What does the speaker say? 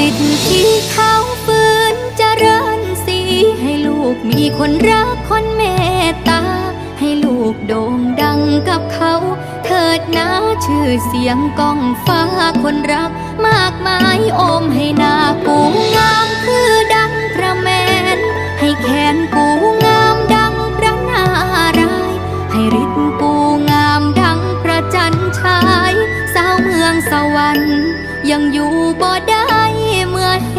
สิทธิ์ที่เขาฝืนเจริญสีให้ลูกมีคนรักคนเมตตา ให้ลูกโด่งดังกับเขา เถิดนะชื่อเสียงก้องฟ้าคนรัก มากมายโอ ยังอยู่บ่ได้เมื่อเห